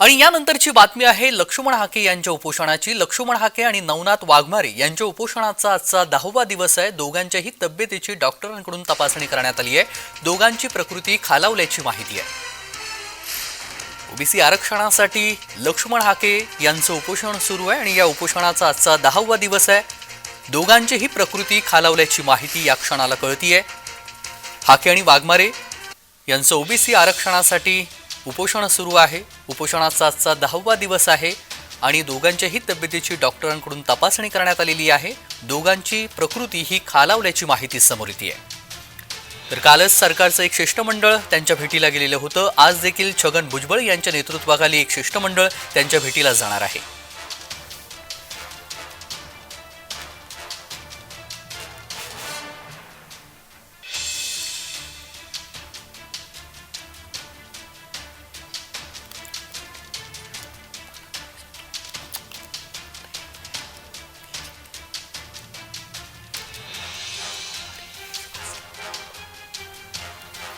आणि यानंतरची बातमी आहे लक्ष्मण हाके यांच्या उपोषणाची. लक्ष्मण हाके आणि नवनाथ वाघमारे यांच्या उपोषणाचा आजचा दहावा दिवस आहे. दोघांच्याही तब्येतीची डॉक्टरांकडून तपासणी करण्यात आली आहे. दोघांची प्रकृती खालावल्याची माहिती आहे. ओबीसी आरक्षणासाठी लक्ष्मण हाके यांचं उपोषण सुरू आहे आणि या उपोषणाचा आजचा दहावा दिवस आहे. दोघांचीही प्रकृती खालावल्याची माहिती या क्षणाला कळतीये. हाके आणि वाघमारे यांचं ओबीसी आरक्षणासाठी उपोषण सुरू आहे. उपोषणाचा आजचा दहावा दिवस आहे आणि दोघांच्याही तब्येतीची डॉक्टरांकडून तपासणी करण्यात आलेली आहे. दोघांची प्रकृती ही खालावल्याची माहिती समोर येते तर कालच सरकारचं एक शिष्टमंडळ त्यांच्या भेटीला गेलेलं होतं. आज देखील छगन भुजबळ यांच्या नेतृत्वाखाली एक शिष्टमंडळ त्यांच्या भेटीला जाणार आहे.